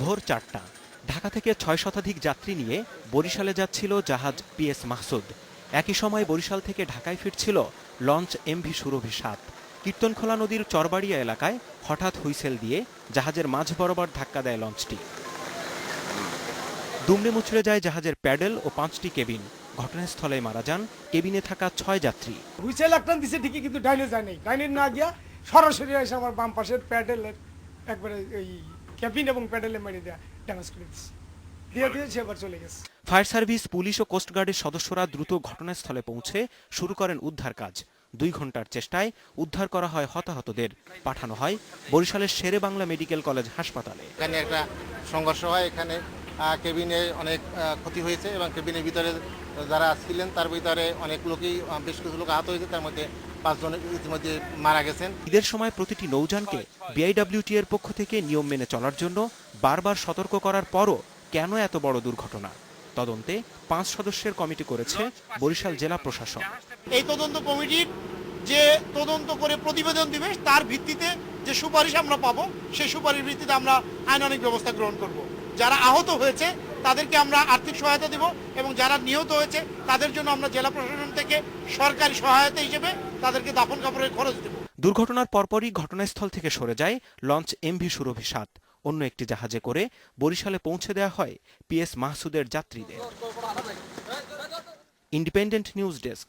ভোর চারটা। ঢাকা থেকে ছয় শতাধিক যাত্রী নিয়ে বরিশালে যাচ্ছিল জাহাজ পিএস মাহসুদ। একই সময় বরিশাল থেকে ঢাকায় ফিরছিল লঞ্চ এমভি সুরভি সাত। কীর্তনখোলা নদীর চরবাড়িয়া এলাকায় হঠাৎ হুইসেল দিয়ে জাহাজের মাঝ বরাবর ধাক্কা দেয় লঞ্চটি। দুমড়ে মুচড়ে যায় জাহাজের প্যাডেল ও পাঁচটি কেবিন। ঘটনাস্থলে মারা যান কেবিনে থাকা ছয় যাত্রী। হুইসেল একটা দিছে ঠিকই, কিন্তু ডাইনে যায় নাই। ডাইনে না গিয়া সরাসরি এসে আমার বাম পাশের প্যাডেলের একবারে এই ক্যাবিন এবং প্যাডেলে মেরে দেয়া ড্যামেজ করে দিচ্ছে দিয়ে দিয়ে সে আবার চলে গেছে। ফায়ার সার্ভিস পুলিশ ও কোস্টগার্ডের সদস্যরা দ্রুত ঘটনাস্থলে পৌঁছে শুরু করেন উদ্ধার কাজ। দুই ঘণ্টার চেষ্টায় উদ্ধার করা হয় হতাহতদের। পাঠানো হয় বরিশালের শেরে বাংলা মেডিকেল কলেজ হাসপাতালে। এখানে একটা সংঘর্ষ হয় এখানে কেবিনে অনেক ক্ষতি হয়েছে এবং কেবিনের ভিতরে যারা ছিলেন তার ভিতরে অনেক লোকই বেশ কিছু লোক আহত হয়েছে। তার মধ্যে পাঁচজন ইতিমধ্যে মারা গেছেন। ঈদের সময় প্রতিটি নৌযানকে বিআইডব্লিউটি এর পক্ষ থেকে নিয়ম মেনে চলার জন্য বারবার সতর্ক করার পরও কেন এত বড় দুর্ঘটনা? তদন্তে পাঁচ সদস্যের কমিটি করেছে বরিশাল জেলা প্রশাসন। এই তদন্ত কমিটির যে তদন্ত করে প্রতিবেদন দিবে তার ভিত্তিতে যে সুপারিশ আমরা পাবো সেই সুপারিশ ভিত্তিতে আমরা আইনানিক ব্যবস্থা গ্রহণ করব। যারা আহত হয়েছে তাদেরকে আমরা আর্থিক সহায়তা দেব এবং যারা নিহত হয়েছে তাদের জন্য আমরা জেলা প্রশাসন থেকে সরকারি সহায়তা হিসেবে তাদেরকে দাফন কাপড়ের খরচ দেব দুর্ঘটনার পরপরই ঘটনাস্থল থেকে সরে যায় লঞ্চ এমভি সুরভি সাত অন্য একটি জাহাজে করে বরিশালে পৌঁছে দেওয়া হয় পিএস মাহসুদের যাত্রীদের ইন্ডিপেন্ডেন্ট নিউজ ডেস্ক